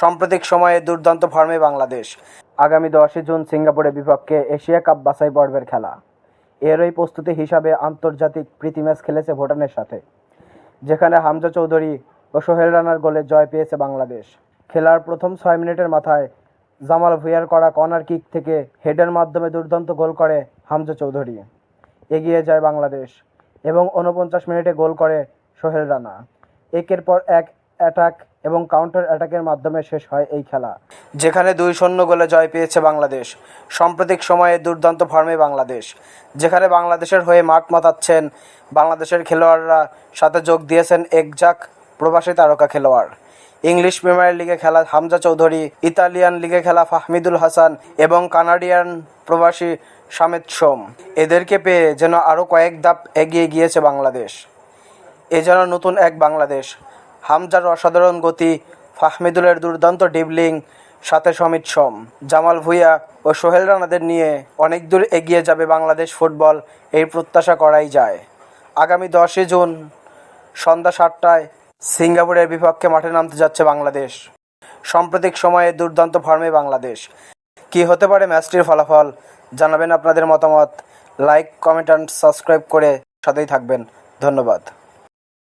সাম্প্রতিক সময়ে দুর্দান্ত ফর্মে বাংলাদেশ। আগামী দশই জুন সিঙ্গাপুরের বিপক্ষে এশিয়া কাপ বাছাই পর্বের খেলা। এরই প্রস্তুতি হিসাবে আন্তর্জাতিক প্রীতি ম্যাচ খেলেছে ভুটানের সাথে, যেখানে হামজা চৌধুরী ও সোহেল রানার গোলে জয় পেয়েছে বাংলাদেশ। খেলার প্রথম ছয় মিনিটের মাথায় জামাল ভুঁইয়ার করা কর্নার কিক থেকে হেডের মাধ্যমে দুর্দান্ত গোল করে হামজা চৌধুরী। এগিয়ে যায় বাংলাদেশ এবং উনপঞ্চাশ মিনিটে গোল করে সোহেল রানা। একের পর এক অ্যাটাক এবং কাউন্টার অ্যাটাকের মাধ্যমে শেষ হয় এই খেলা। যেখানে দুই শূন্য গোলে জয় পেয়েছে বাংলাদেশ। সাম্প্রতিক সময়ে দুর্দান্ত ফর্মে বাংলাদেশ। যেখানে বাংলাদেশের হয়ে মাঠ মাতাচ্ছেন বাংলাদেশের খেলোয়াড়রা, সাথে যোগ দিয়েছেন একজাক প্রবাসী তারকা খেলোয়াড়। ইংলিশ প্রিমিয়ার লিগে খেলা হামজা চৌধুরী, ইতালিয়ান লিগে খেলা ফাহমিদুল হাসান এবং কানাডিয়ান প্রবাসী সামেদ সোম। এদেরকে পেয়ে যেন আরও কয়েক ধাপ এগিয়ে গিয়েছে বাংলাদেশ। এ যেন নতুন এক বাংলাদেশ। হামজার অসাধারণ গতি, ফাহমিদুলের দুর্দান্ত ডিবলিং সাথে সমিত সোম। জামাল ভুঁইয়া ও সোহেল রানাদের নিয়ে অনেক দূর এগিয়ে যাবে বাংলাদেশ ফুটবল, এই প্রত্যাশা করাই যায়। আগামী দশই জুন সন্ধ্যা সাতটায় সিঙ্গাপুরের বিপক্ষে মাঠে নামতে যাচ্ছে বাংলাদেশ। সাম্প্রতিক সময়ে দুর্দান্ত ফর্মে বাংলাদেশ। কী হতে পারে ম্যাচটির ফলাফল জানাবেন আপনাদের মতামত। লাইক, কমেন্ট অ্যান্ড সাবস্ক্রাইব করে সাথেই থাকবেন। ধন্যবাদ।